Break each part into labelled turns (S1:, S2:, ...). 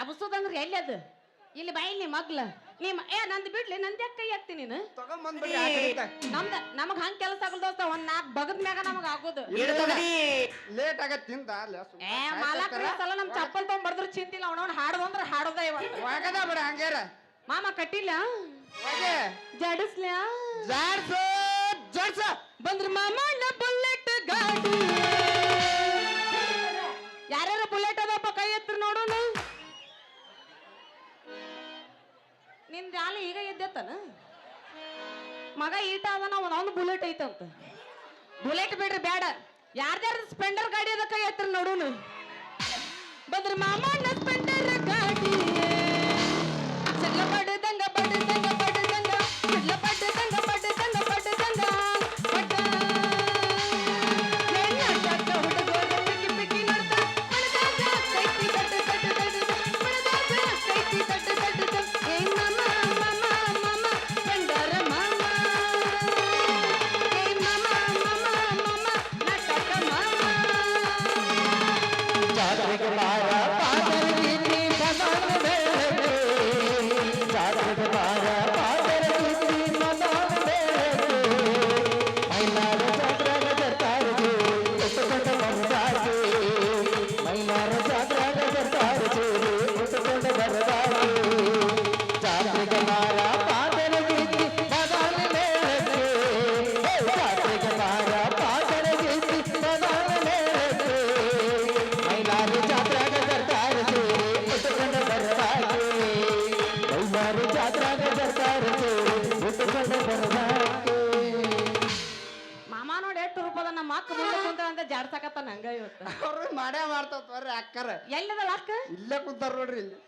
S1: ಎಬ್ಸೋದಂದ್ರೆ ಎಲ್ಲಿ ಅದು? ಇಲ್ಲಿ ಬಾಯಿ ನೀ ಮಗ್ಲ. ನಿಮ್ಮ ಏ ನಂದು ಬಿಡ್ಲಿ ನಂದು ಯಾಕೆ ಕೈ ಹಾಕ್ತಿ ನೀನು?
S2: ತಗೊಂಬಂದ್ಬಿಡ್ರಿ ಆ ಕಡೆಯಿಂದ.
S1: ನಮ್ದ ನಮಗ್ ಹಂಗ್ ಕೆಲಸ ಆಗಲ್ ದೋಸ್ತ ಒಂದ್ ನಾಕ್ ಬಗದ್ ಮ್ಯಾಗ ನಮಗ್ ಆಗೋದು.
S2: ಲೇಟ್ ಆಗತ್ ತಿಂದ ಅಲ್ಲ ಸುಮ್ನೆ
S1: ಏ ಮಾಲಕ್ರ
S2: ಸಾಯ್ತಿರ್ತಾರ.
S1: ಸಲ ನಮ್ ಚಪ್ಪಲ್ ತಗೊಂಡ್ ಬರ್ದ್ರ ಚಿಂತಿಲ್ಲ ಅವ್ನ ಹಾಡೋದು ಅಂದ್ರೆ ಹಾಡೋದ ಇವತ್ತು
S2: ಒಗದ ಬಿಡ ಹಂಗಾರ
S1: ಮಾಮ ಕಟ್ಟಿಲ್ಲ?
S2: ಒಗೆ
S1: ಜಡಿಸ್ಲ್ಯಾ
S2: ಜಾಡ್ಸು ಜಾಡ್ಸ.
S1: ಬಂದ್ರ ಮಾಮಣ್ಣ ಬುಲೆಟ್ ಗಾಡಿ. ಯಾರ್ಯಾರ ಬುಲೆಟ್ ಯಾಲ ಈಗ ಎದ್ದೆತ್ತನ ಮಗ ಈಟ ಅದನ ಅವನೊಂದು ಬುಲೆಟ್ ಐತಂತ. ಬುಲೆಟ್ ಬಿಡ್ರಿ ಬೇಡ. ಯಾರ್ದಾರ ಸ್ಪೆಂಡರ್ ಗಾಡಿ ಅದ ಕೈ ಎತ್ತರ ನೋಡೋಣ ಬದ್ರ ಮಾಮ ಸ್ಪೆಂಡರ್ ಗಾಡಿ ಸಿಡ್ಲ
S2: ನೋಡ್ರಿ ಇಲ್ಲಿ.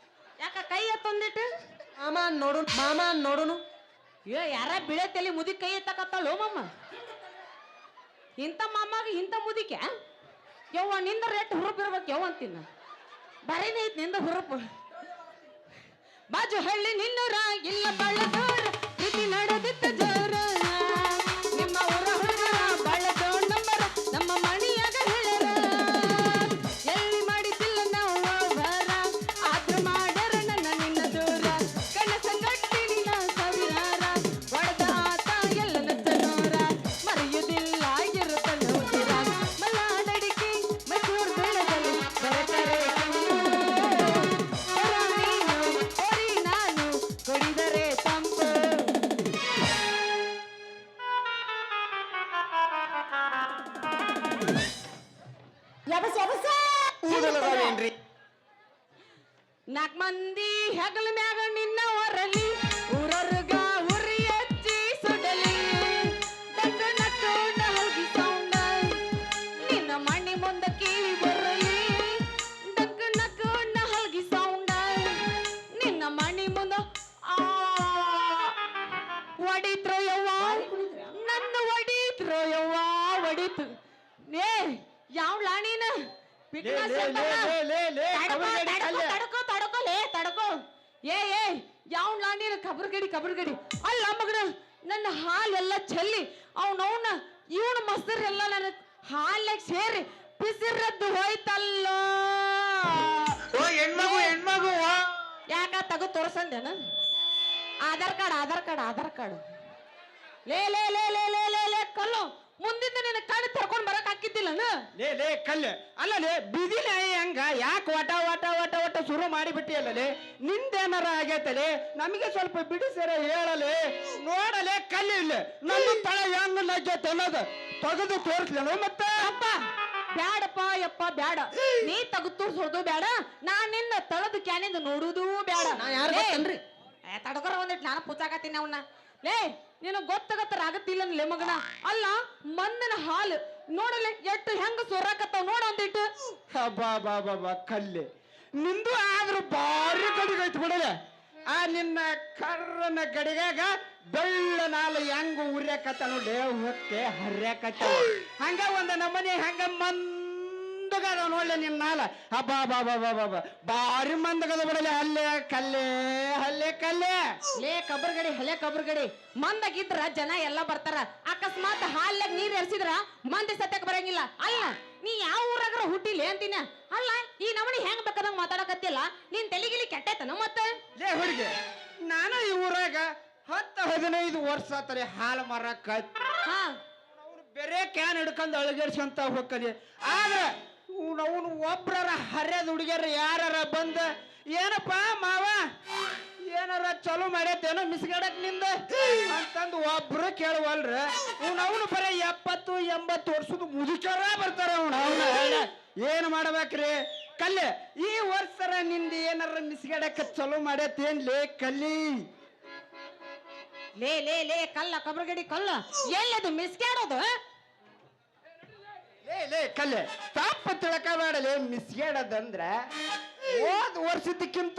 S1: ಯಾಕ ಕೈ ಎತ್ತೊಂದಿಟ್ಟು?
S2: ಮಾಮ ನೋಡು ಮಾಮ ನೋಡುನು.
S1: ಏ ಯಾರ ಬಿಳೆ ತಲೆ ಮುದಿ ಕೈ ಎತ್ತಕತ್ತಾಳೋ ಮಾಮ? ಇಂಥ ಮಾಮಾಗ ಇಂಥ ಮುದಿಕೆ ಯವ್ವ ನಿಂದ ರೇಟ್ ಹುರುಪ್ ಇರ್ಬೇಕು ಯವ್ವ ಅಂತಿನ್ನ ಬರೀನೇ ಐತಿ ನಿಂದ ಹುರುಪು. ಬಾಜು ಹಳ್ಳಿ ನಿನ್ನೂರ ಇಲ್ಲ ಬಳ್ಳ ಕಬರ್ಗಡಿ ಕಬರ್ಗಡಿ. ಅಲ್ಲ ಮಗನ ನನ್ನ ಹಾಲೆಲ್ಲ ಚೆಲ್ಲಿ ಅವನವನ ಇವನ ಎಲ್ಲ ನನ್ನ ಹಾಲ್ನಾಗ ಸೇರಿ ಬಿಸಿರದ್ದು ಹೋಯ್ತಲ್ಲೋ.
S2: ಓ ಹೆಣ್ಮಗು ಹೆಣ್ಮಗು ಯಾಕ
S1: ಯಾಕ ತಗೋ ತೋರ್ಸಂದೇನ? Aadhaar card Aadhaar card Aadhaar card. ಲೇ ಲೇ ಲೇ ಲೇ ಲೇ ಲೇ ಲೇ ಕಲ್ಲು. ಮುಂದಿಂದ ನಿನ್ನ ಕಣ್ಣು ತರ್ಕೊಂಡ್ ಬರಕ್ ಹಾಕಿದ್ದಿಲ್ಲನ?
S2: ಲೇ ಲೇ ಕಲ್ಲು. ಅಲ್ಲ ಲೇ ಬಿದಿ ನಾಯಿ ಹಂಗ ಯಾಕೆ ವಟ ವಟ ವಟ ವಟ ಶುರು ಮಾಡಿಬಿಟ್ಟಿಯಲ್ಲಲೇ ನಿಂದೇನಾರ ಆಗೈತಲೆ? ನಮಗೆ ಸ್ವಲ್ಪ ಬಿಡಿಸಿರ ಹೇಳಲೆ? ನೋಡಲೆ ಕಲ್ಲು ಇಲ್ಲ. ನನ್ನ ತಳ ಹೆಂಗ ನಜ್ಜೈತೆ ಅನ್ನೋದು ತೆಗೆದು ತೋರಿಸ್ಲೇನು ಮತ್ತೆ?
S1: ಅಪ್ಪ ಬ್ಯಾಡಪ್ಪ ಯಪ್ಪ ಬ್ಯಾಡ. ನೀ ತಗದು ಸೋದು ಬ್ಯಾಡ. ನಾ ನಿನ್ನ ತಳದ ಕ್ಯಾನಿಂದ ನೋಡುದು ಬ್ಯಾಡ.
S3: ನಾ ಯಾರು
S1: ಲೇ, ತಡ್ಕೊರ ಒಂದಿಟ್ ನಾನು ಪುಚ್ಚಾಕತ್ತೀನಿ ಅವನ್ನ ಲೇ ನಿನಗ್ ಗೊತ್ತಾಗತ್ತಾರ ಆಗತ್ತಿಲ್ಲ ಲೇ ಮಗನ? ಅಲ್ಲ, ಮಂದನ ಹಾಲು. ನೋಡಲೆ, ಎಷ್ಟು ಹೆಂಗ ಸೊರಾಕತ್ತಾವ ನೋಡ ಅಂದಿಟ್ಟು.
S2: ಬಾ ಬಾ ಬಾ ಬಾ, ಕಲ್ಲೆ. ನಿಂದು ಆದ್ರೂ ಭಾರಿ ಗಡಿಗೈತಿ ಬಿಡಲೆ. ಆ ನಿನ್ನ ಕರ್ರನ ಗಡಿಗಾಗ ಬೆಳ್ಳ ನಾಲ್ ಹೆಂಗ ಉರ್ಯಾಕತ್ತ ನೋಡಿ ಹೊಕ್ಕೆ ಹರ್ಯಾಕತ್ತ ಹಂಗ ಒಂದ ನಮನೆ ಹಂಗ ಮಂದಗದ ನೋಡ್ಲೆ ನಿನ್ನ ನಾಲ. ಹಬ್ಬಾ ಬಾ ಬಾ ಬಾ ಬಾ ಬಾ ಭಾರಿ ಮಂದಗದ ಬಿಡಲೆ. ಹಲ್ಲೆ ಕಲ್ಲೆ ಹಲ್ಲೆ ಕಲ್ಲೆ.
S1: ಲೇ ಕಬರ್ಗಡಿ ಹಲೇ ಕಬರ್ಗಡಿ. ಮಂದಗಿದ್ರ ಜನ ಎಲ್ಲ ಬರ್ತಾರ. ಅಕಸ್ಮಾತ್ ಹಾಲ್ಯಾಗ ನೀರ್ ಎರ್ಸಿದ್ರ ಮಂದಿ ಸತ್ಯಕ್ಕೆ ಬರಂಗಿಲ್ಲ. ಅಲ್ಲ ನೀ ಯಾವ ಊರಾಗ್ರ ಹುಟ್ಟಿಲಿ ಅಂತೀನ? ಅಲ್ಲ ಈ ನಮನಿ ಹೆಂಗ್ ಬೇಕಾದಂಗ ಮಾತಾಡಕತ್ತಿಲ್ಲ? ನಿನ್ ತಲೆಗಿಲಿ ಕೆಟ್ಟೈತನ ಮತ್ತೆ?
S2: ಲೇ ಹುಡುಗಿ ನಾನು ಈ ಊರಾಗ ಹತ್ತು ಹದಿನೈದು ವರ್ಷ ಆತಲೆ ಹಾಲು ಮಾರಕ್ಕ
S1: ಹಾ.
S2: ಬೇರೆ ಕ್ಯಾನ್ ಹಿಡ್ಕೊಂಡು ಅಳಗೇರ್ಸಂತ ಹೋಗ್ತದೆ ಆದ್ರೆ ಅವನು ಒಬ್ರರ ಹರ್ಯದ ಹುಡುಗಿಯರ ಯಾರ ಬಂದ, ಏನಪ್ಪ ಮಾವ, ಏನಾರ ಚಲೋ ಮಾಡೈತೇನೋ ಮಿಸ್ಗಡಕ್ನಿಂದ? ಅಂತಂದು ಒಬ್ರು ಕೇಳುವಲ್ರ ಅವ್ನು ಬರೀ ಎಪ್ಪತ್ತು, ಎಂಬತ್ತು ವರ್ಷದ ಮುದುಕರ ಬರ್ತಾರ ಅವನು, ಅವನ ಏನು ಮಾಡ್ಬೇಕ್ರಿ? ಕಲ್ಲೆ, ಈ ವರ್ಷರ ನಿಂದ ಏನಾರ ಮಿಸ್ಗಡಕ್ ಚಲೋ ಮಾಡೈತೇನ್ಲೇ ಕಲ್ಲಿ?
S1: ಲೇ ಲೇ ಲೇ, ಕಲ್ಲ, ಕಬರ್ಗಡಿ, ಕಲ್ಲ. ಎಲ್ಲದು ಮಿಸ್ಕ್ಯಾಡೋದು
S2: ಲೇ ಲೇ, ಕಲ್ಲೆ. ತಪ್ಪ ತಿಳ್ಕಬೇಡಲೇ ಮಿಸ್ಗೇಡದಂದ್ರ ಹೋದ್ ವರ್ಷದಕ್ಕಿಂತ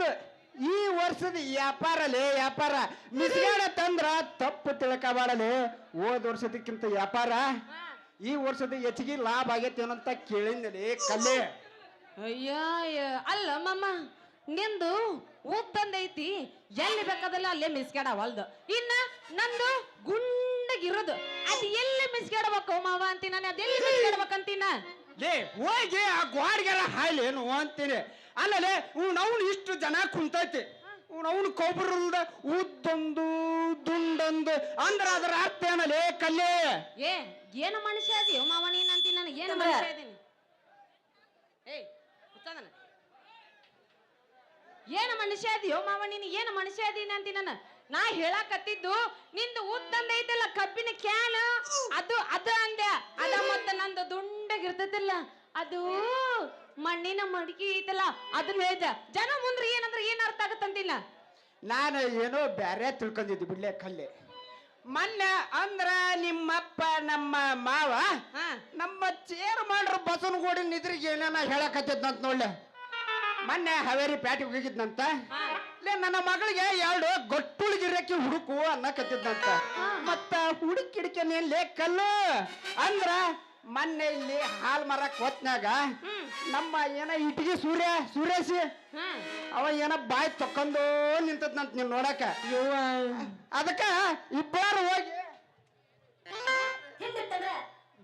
S2: ಈ ವರ್ಷದ ವ್ಯಾಪಾರಲೇ ವ್ಯಾಪಾರ. ಮಿಸ್ಗೇಡತ್ತಂದ್ರ ತಪ್ಪು ತಿಳ್ಕಬೇಡಲೇ, ಹೋದ ವರ್ಷದಕ್ಕಿಂತ ವ್ಯಾಪಾರ. ಈ ವರ್ಷದ ಹೆಚ್ಚಿಗೆ ಲಾಭ ಆಗೈತೆ ಅಂತ ಕೇಳಿದ್ನಲೇ, ಕಲ್ಲೆ.
S1: ಅಯ್ಯ ಅಲ್ಲ ಮಮ್ಮ ನಿಂದು ಬಂದೈತಿ ಎಲ್ಲಿ ಬೇಕಾದಲ್ಲ ಅಲ್ಲೇ ಮಿಸ್ಗೇಡ ಹೊಲ್ದು ಇನ್ನ ನಂದು ಗುಂಡಗಿರೋದು ಅದು ಎಲ್ಲಿ ಮಿಸ್ಕ್ಯಾಡಬೇಕು ಮಾವ ಅಂತೀನಿ ನಾನು ಅದೆಲ್ಲಿ ಮಿಸ್ಕ್ಯಾಡ್ಬೇಕಂತೀನ
S2: ಲೇ ಹೋಗಿ ಆ ಗ್ವಾಡ್ಗೆಲ್ಲ ಹಾಯ್ಲೇನು ಅಂತೀನಿ. ಅಲ್ಲಲೇ ಅವ್ನು ಇಷ್ಟು ಜನ ಕುಂತೈತಿ. ಅವನು ಕೊಬ್ಬರದ ಉದ್ದೊಂದು ದುಂಡೊಂದು ಅಂದ್ರ ಅದರ ಅರ್ಥ ಏನಲೇ ಕಲ್ಲೇ
S1: ಏ ಏನು ಮನುಷ್ಯ ಅದೀಯ ಮಾವ ನೀನ್ ಅಂತೀನಿ ನಾನು ಏನು ಮನುಷ್ಯ ಅದೀನಿ ಏಯ್ ಏನು ಮನುಷ್ಯ ಅದೀಯೋ ಮಾವ ನೀನು ಏನು ಮನುಷ್ಯ ಅದೀನಿ ಅಂತೀನಿ ನಾನು? ನಾ ಹೇಳಕತ್ತಿದ್ದು ನಿಂದು ಉದ್ದಂದೈತಲ್ಲ ಕಬ್ಬಿನ ಕ್ಯಾನ್? ಅದು ಅದು ಅಂದೆ ಅದ ಮತ್ತ ನಂದು ದುಂಡಗಿರ್ತೈತಿಲ್ಲ ಅದು ಮಣ್ಣಿನ ಮಡಿಕೆ ಐತಲ್ಲ ಅದನ್ನ ಹೇಳ್ದ. ಜನ ಮುಂದ್ರ ಏನಂದ್ರ ಏನ್ ಅರ್ಥ ಆಗತ್ತಂತಿಲ್ಲ
S2: ನಾನು ಏನೋ ಬ್ಯಾರೆ ತಿಳ್ಕೊಂಡಿದ್ದು ಬಿಡ್ಲೆ ಕಲ್ಲೆ. ಮೊನ್ನೆ ಅಂದ್ರ ನಿಮ್ಮಪ್ಪ ನಮ್ಮ ಮಾವ
S1: ಹಾ.
S2: ನಮ್ಮ ಚೇರ್ ಮಾಡ್ರ ಇದ್ರಿಗೆ ನಿದ್ರಿಗೆ ಏನೇನ ಹೇಳಕತ್ತಿದ್ನಂತ ನೋಡ್ಲೆ. ಮೊನ್ನೆ ಹವೇರಿ ಪ್ಯಾಟಿ ಹೋಗಿದ್ನಂತ? ಲೇ ನನ್ನ ಮಗಳಿಗೆ ಎರಡು ಗಟ್ಟುಳಿಗಿರಕ್ಕೆ ಹುಡುಕು ಅನ್ನಕತ್ತಿದ್ನಂತ. ಮತ್ತ ಹುಡುಕಿಡಿಕೆನೇನ್ ಲೇ ಕಲ್ಲು. ಅಂದ್ರ ಮೊನ್ನೆ ಇಲ್ಲಿ ಹಾಲ್ ಮರಕ್ ಹೊತ್ನ್ಯಾಗ ನಮ್ಮ ಏನ ಇಟ್ಟಿಗೆ ಸೂರ್ಯ
S1: ಸೂರ್ಯಸಿ?
S2: ಅವ ಏನ ಬಾಯ್ ತಕ್ಕೊಂಡು ನಿಂತದ್ನಂತ ನೀನ್ ನೋಡಕ. ಅದಕ್ಕ ಇಬ್ಬರು ಹೋಗಿ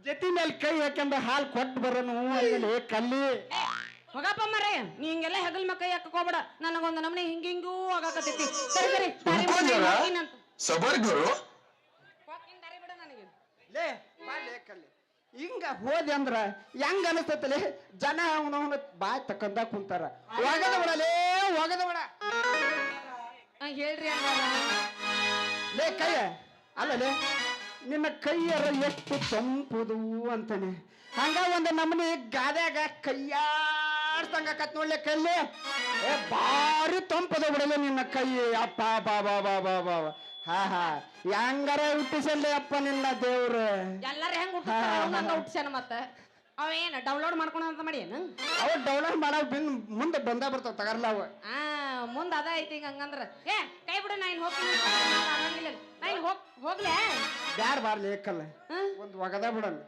S2: ಜತಿ ಮೇಲೆ ಕೈ ಹಾಕೊಂಡ ಹಾಲ್ ಕೊಟ್ಟು ಬರೋನು ಕಲ್ಲಿ.
S1: ಹೋಗಪ್ಪ ಮರೇ ನೀ ಹಿಂಗೆಲ್ಲ ಹೆಗಲ್ ಮಕ್ಕ ಯಾಕೋಬೇಡ ನನಗೊಂದು ನಮ್ನೆ ಹಿಂಗ ಹಿಂಗೂ ಆಗಾಕತ್ತೈತಿ ಸರಿ ಸರಿ ದಾರಿ ಬಿಡು? ನಾನ್ ಹೋಗ್ತೀನಂತ.
S4: ಸಬರ್ ಗುರು
S1: ಹೋಗ್ತೀನಿ, ದಾರಿ ಬಿಡು ನನಗೆ.
S2: ಲೇ ಬಾ ಲೇ ಕಲ್ಲಿ ಹಿಂಗ ಹೋದೆ ಅಂದ್ರ ಹೆಂಗ ಅನಿಸ್ತೈತಲೆ ಜನ ಅವನವನ ಬಾಯ್ ತಕ್ಕಂದ ಕುಂತಾರ ಒಗದ ಬಿಡಲೇ ಒಗದ ಬಿಡ
S1: ಆ, ಹೇಳ್ರಿ.
S2: ಲೇ ಕೈ ಅಲ್ಲಲೇ ನಿನ್ನ ಕೈಯರ ಎಷ್ಟು ತಂಪುದು ಅಂತಾನೆ ಹಂಗ ಒಂದು ನಮ್ಮನಿ ಗಾದ್ಯಾಗ ಕೈಯಾಡ್ಸಂಗಕತ್ ನೋಡ್ಲೆ ಕೈಲಿ ಏ ಭಾರಿ ತಂಪದ ಬಿಡಲೆ ನಿನ್ನ ಕೈ. ಅಪ್ಪ ಬಾ ಬಾ ಬಾ ಬಾ ಬಾ ಬಾ. ಹಾ ಹಾ. ಹೆಂಗಾರ ಹುಟ್ಟಿಸಲ್ಲೇ ಅಪ್ಪ ನಿನ್ನ ದೇವ್ರು?
S1: ಎಲ್ಲಾರು ಹೆಂಗ್ ಹುಟ್ಟಿಸ್ತಾರ ಹಂಗ ಹುಟ್ಟಿಸ್ಯಾನ ಮತ್ತ? ಅವೇನ ಡೌನ್ಲೋಡ್ ಮಾಡ್ಕೊಳ ಅಂತ ಮಾಡಿ ಏನು?
S2: ಅವ ಡೌನ್ಲೋಡ್ ಮಾಡೋ ಬಿನ್ ಮುಂದೆ ಬಂದ ಬರ್ತಾವ ತಗರ್ಲ ಅವ.
S1: ಆ ಮುಂದ ಅದ ಐತಿ ಈಗ ಹಂಗಂದ್ರ. ಏ ಕೈ ಬಿಡು ನಾ ಇನ್ ಹೋಗ್ತೀನಿ. ಆಗಂಗಿಲ್ಲ ನಾ ಇನ್ ಹೋಗ್ ಹೋಗ್ಲೆ?
S2: ಬ್ಯಾರ್ ಬಾರ್ಲಿ ಏಕಲ್ಲ
S1: ಹಾ?
S2: ಒಂದು ಒಗದ ಬಿಡಲ್ಲ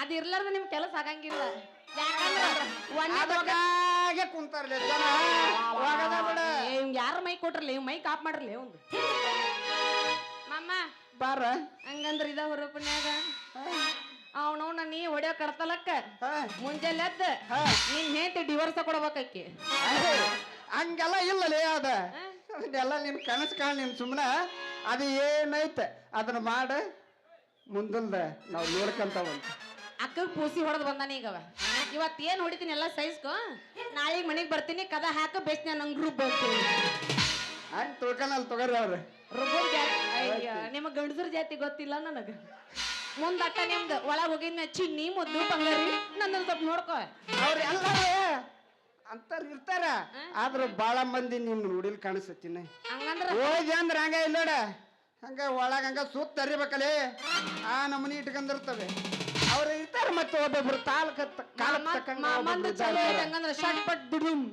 S1: ಅದ್ ಇರ್ಲಾರ್ದ ನಿಮ್ ಕೆಲಸ ಆಗಂಗಿಲ್ಲ. ಒಂದೇ
S2: ಅದಕ್ಕಾಗೆ ಕುಂತಾರಲ್ಲ ಜನ. ಹೋಗದ ಬಿಡ.
S1: ಇವ್ನ್ ಯಾರ ಮೈ ಕೊಟ್ರಲ್ಲ ಇವ್ ಮೈ ಆಫ್ ಮಾಡ್ರಲ್ಲ ಒಂದು ಮಮ್ಮ.
S2: ಬಾರ.
S1: ಹಂಗಂದ್ರ ಇದ ಹುರುಪನ್ಯಾಗ. ಅವನವನ ನೀ ಹೊಡ್ಯೋ ಕಡ್ತಲಕ್ಕ ಮುಂಜಾನೆ ಎದ್ದ.
S2: ನೀನ್
S1: ನಿನ್ ಹೆಂಡತಿ ಡಿವೋರ್ಸ್ ಕೊಡ್ಬೇಕಾಕಿ
S2: ಅಹೇ, ಹಂಗೆಲ್ಲ ಇಲ್ಲಲೇ ಅದ. ಎಲ್ಲ ನಿನ್ ಕನಸು ಕಾಣ ನಿಮ್ಮ ಸುಮ್ಮನೆ ಅದು ಏನೈತೆ? ಅದನ್ನ ಮಾಡ. ಮುಂದಲ್ದ ನಾವು ನೋಡ್ಕಂತಾವಂತ.
S1: ಅಕ್ಕ ಪೂಸಿ ಹೊಡೆದ್ ಬಂದಾನೆ ಈಗವ ಇವತ್ ಏನ್ ಹೊಡಿತೀನಿ ಎಲ್ಲ ಸೈಜ್ಗು? ನಾಳೆ ಮನೆಗ್ ಬರ್ತೀನಿ ಕದ ಹಾಕ ಬೇಸ್ ನಂಗೆ ರುಬ್ಬ ಹೋಗ್ತೀನಿ.
S2: ಹಂಗೆ ತಿಳ್ಕೊಳಲ್ಲ ತಗೋರಿ ಅವ್ರು.
S1: ರುಬ್ಬರ್ ಜಾತಿ ಅಯ್ಯ ನಿಮ್ಮ ಗಂಡಸರ ಜಾತಿ ಗೊತ್ತಿಲ್ಲ ನನಗ. ಮುಂದಟ್ಟ ನಿಮ್ದು ಒಳಗ್ ಹೋಗಿದ್ನ ಚಿನ್ನಿ ಮುದ್ದು ಬಂಗಾರಿ ನನ್ನ ಸ್ವಲ್ಪ ನೋಡ್ಕೋ.
S2: ಅವ್ರು ಎಲ್ಲರೂ ಅಂತಾರ ಇರ್ತಾರ ಆದ್ರೆ ಬಾಳ ಮಂದಿ ನಿಮ್ಮ ನೋಡಿಲ್ ಕಾಣಿಸ್ತೀನಿ.
S1: ಹಂಗಂದ್ರ?
S2: ಹೋಗಿ ಅಂದ್ರೆ ಹಂಗ ಇಲ್ಲ ನೋಡ ಹಂಗ ಒಳಗ ಹಂಗ ಸೂತ್ ತರಿಬೇಕಲ್ಲೇ ಆ ನಮ್ಮನಿ ಇಟ್ಕೊಂಡಿರ್ತವೆ ಅವ್ರು ಇರ್ತಾರ ಮತ್ತೆ ಒಬ್ಬೊಬ್ರು ತಾಲ್ಕ ಕಾಲ
S1: ಮಾಮಂದ ಚಲೋ ಐತೆ ಹಂಗಂದ್ರ ಶಟ್ ಪಟ್ ದುಡುಮ್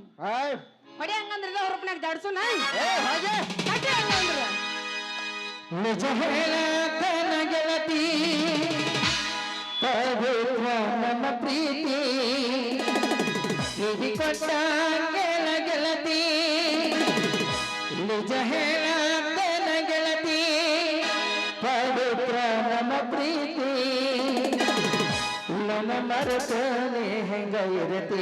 S1: ಹೊಡಿ ಹಂಗಂದ್ರ ಇದ ಹೊರಪ್ನ್ಯಾಗ ಜಾಡ್ಸುನ ಕಟ್ಟಿ ಹಂಗಂದ್ರ.
S2: ನಿಜ ಹೇಳತನ ಗೆಳತಿ ಪವಿತ್ರ ನನ್ನ ಪ್ರೀತಿ. ನಿಧಿ ಕೊಟ್ಟ ಗೆಳ ಗೆಳತಿ. ನಿಜ ಹೇಳತನ ನನ್ನ ಮರೆತನೆ ಹೆಂಗ ಇರತಿ?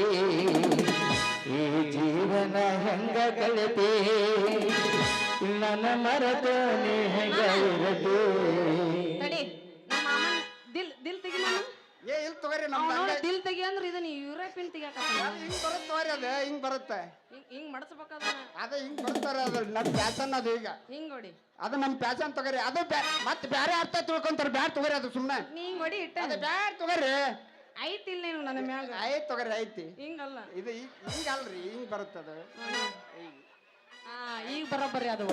S2: ಈ ಜೀವನ ಹೆಂಗ ಕಲಿತಿ ನನ್ನ ಮರೆತನೆ ಹೆಂಗ ಇರತಿ?
S1: ತಡಿ ನಮ್ಮ ಮಾಮನ್ ದಿಲ್ ದಿಲ್ ತೆಗಿ ನಾನು
S2: ಏ ಇಲ್ಲಿ ತಗೋರಿ
S1: ಅವ್ನು ದಿಲ್ ತೆಗಿ ಅಂದ್ರೆ ಇದನ್ನ ಯುರೋಪಿಯನ್ ತೆಗಿಯಾಕ
S2: ಹಿಂಗ್ ಬರುತ್ತೆ ತಗೋರಿ ಅದು ಹಿಂಗ್ ಬರುತ್ತೆ
S1: ಹಿಂಗ್ ಹಿಂಗ್ ಅದ
S2: ಅದು ಹಿಂಗ್ ಬರ್ತಾರ ಅದು ನಮ್ಮ ಪ್ಯಾಸನ್ ಅದು ಈಗ.
S1: ಹಿಂಗ್ ಹೊಡಿ.
S2: ಅದು ನಮ್ಮ ಪ್ಯಾಸನ್ ತಗೋರಿ. ಅದು ಮತ್ತೆ ಬ್ಯಾರೆ ಅರ್ಥ ತಿಳ್ಕೊಂತಾರೆ ಬ್ಯಾಡ್ ತಗೋರಿ ಅದು ಸುಮ್ಮನೆ
S1: ನೀ ಹಿಂಗ್ ಹೊಡಿ ಇಟ್ಟ.
S2: ಅದು ಬ್ಯಾಡ್ ತಗೋರಿ.
S1: ಐತಿಲ್ಲ ನೀವು ನನ್ನ ಮ್ಯಾಗ?
S2: ಐತ್ ತಗೋರಿ ಐತಿ.
S1: ಹಿಂಗಲ್ಲ.
S2: ಇದು ಹಿಂಗ ಹಿಂಗ್ ಅಲ್ರಿ ಹಿಂಗ್ ಬರುತ್ತದ
S1: ಹಾ ಈಗ ಬರೋಬ್ಬರಿ ಅದು.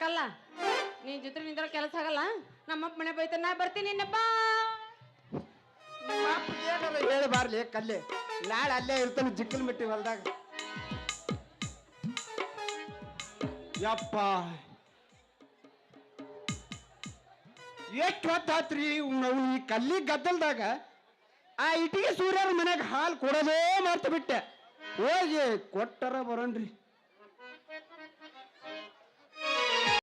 S2: ಸಾಕಲ್ಲ
S1: ನೀನ್ ಜೊತೆ
S2: ನಿಂದ್ರ ಕೆಲಸ ಆಗಲ್ಲ? ನಮ್ಮಪ್ಪ ಮನೆ ಬೈತ ನಾ ಬರ್ತೀನಿ ನಿನ್ನಪ್ಪ. ಹೇಳ ಬಾರ್ಲಿ, ಕಲ್ಲೆ. ನಾಳೆ ಅಲ್ಲೇ ಇರ್ತಾನೆ ಜಿಕ್ಕಲ್ ಮಿಟ್ಟಿ ಹೊಲ್ದಾಗ. ಯಪ್ಪ. ಎಷ್ಟು ಹೊತ್ತಾತ್ರಿ ನಾವು ಈ ಕಲ್ಲಿ ಗದ್ದಲ್ದಾಗ? ಆ ಇಟ್ಟಿಗೆ ಸೂರ್ಯರ ಮನೆಗೆ ಹಾಲು ಕೊಡೋದೇ ಮಾಡ್ತು ಬಿಟ್ಟೆ. ಹೋಗಿ ಕೊಟ್ಟರ ಬರೋಣ್ರಿ.